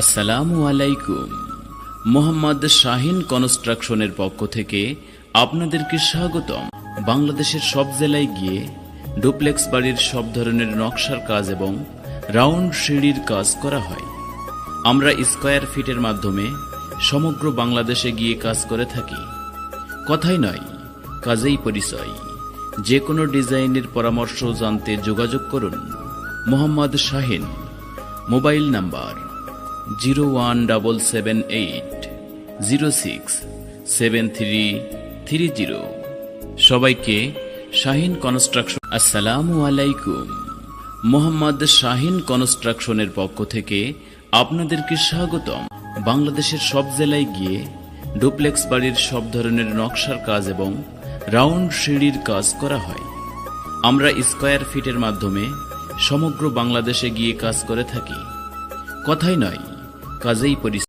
আসসালামু আলাইকুম। মোহাম্মদ শাহিন কনস্ট্রাকশনের পক্ষ থেকে আপনাদেরকে স্বাগতম। বাংলাদেশের সব জেলায় গিয়ে ডুপ্লেক্স বাড়ির সব ধরনের নকশার কাজ এবং রাউন্ড সিঁড়ির কাজ করা হয়। আমরা স্কয়ার ফিটের মাধ্যমে সমগ্র বাংলাদেশে গিয়ে কাজ করে থাকি। কথাই নয়, কাজেই পরিচয়। যে কোনো ডিজাইনের পরামর্শ জানতে যোগাযোগ করুন। Mohammad Shahin, mobile number zero one double seven eight, zero six seven three three zero. সবাইকে শাহিন কনস্ট্রাকশন আসসালামু আলাইকুম। মোহাম্মদ শাহিন কনস্ট্রাকশনের পক্ষ থেকে আপনাদেরকে স্বাগতম। বাংলাদেশের সব জেলায় গিয়ে ডুপ্লেক্স বাড়ির সব ধরনের নকশার কাজ এবং রাউন্ড সিঁড়ির কাজ করা হয়। আমরা স্কোয়ার ফিটের মাধ্যমে সমগ্র বাংলাদেশে গিয়ে কাজ করে থাকি। কথাই নয় কাজেই পরিচয়